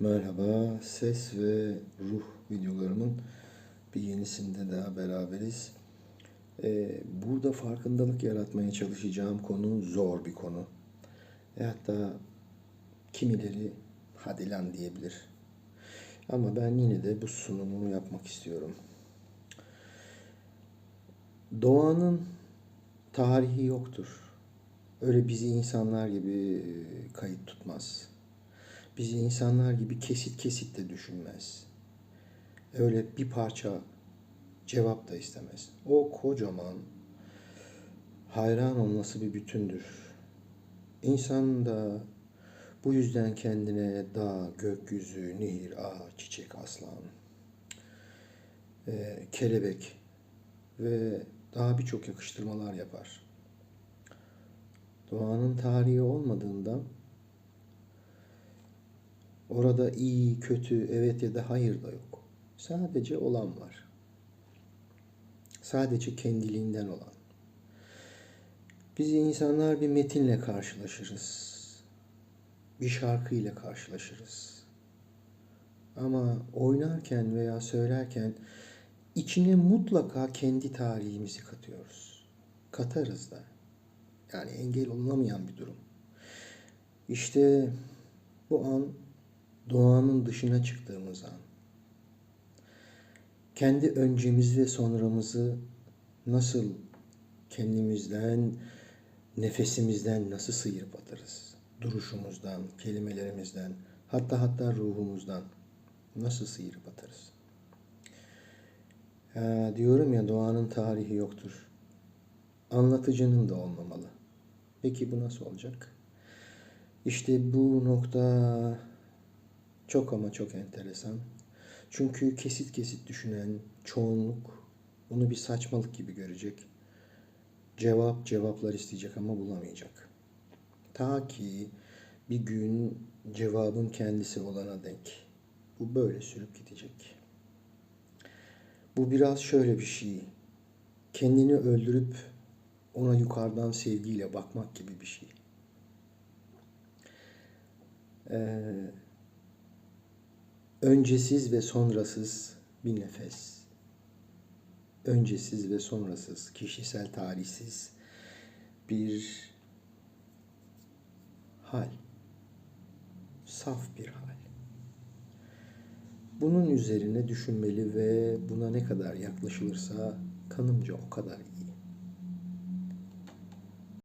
Merhaba, ses ve ruh videolarımın bir yenisinde daha beraberiz. Ee, burada farkındalık yaratmaya çalışacağım konu zor bir konu. E hatta kimileri hadi lan diyebilir. Ama ben yine de bu sunumumu yapmak istiyorum. Doğanın tarihi yoktur. Öyle bizi insanlar gibi e, kayıt tutmaz. Bizi insanlar gibi kesit kesit de düşünmez. Öyle bir parça cevap da istemez. O kocaman hayran olması bir bütündür. İnsan da bu yüzden kendine dağ, gökyüzü, nehir, ağaç, çiçek, aslan, e, kelebek ve daha birçok yakıştırmalar yapar. Doğanın tarihi olmadığından orada iyi, kötü, evet ya da hayır da yok. Sadece olan var. Sadece kendiliğinden olan. Biz insanlar bir metinle karşılaşırız. Bir şarkıyla karşılaşırız. Ama oynarken veya söylerken içine mutlaka kendi tarihimizi katıyoruz. Katarız da. Yani engel olunamayan bir durum. İşte bu an doğanın dışına çıktığımız an. Kendi öncemizi ve sonramızı nasıl kendimizden, nefesimizden nasıl sıyırıp atarız? Duruşumuzdan, kelimelerimizden, hatta hatta ruhumuzdan nasıl sıyırıp atarız? Ha, diyorum ya doğanın tarihi yoktur. Anlatıcının da olmamalı. Peki bu nasıl olacak? İşte bu nokta çok ama çok enteresan. Çünkü kesit kesit düşünen çoğunluk bunu bir saçmalık gibi görecek. Cevap cevaplar isteyecek ama bulamayacak. Ta ki bir gün cevabın kendisi olana dek. Bu böyle sürüp gidecek. Bu biraz şöyle bir şey. Kendini öldürüp ona yukarıdan sevgiyle bakmak gibi bir şey. Ee, öncesiz ve sonrasız bir nefes. Öncesiz ve sonrasız, kişisel tarihsiz bir hal. Saf bir hal. Bunun üzerine düşünmeli ve buna ne kadar yaklaşılırsa kanımca o kadar iyi.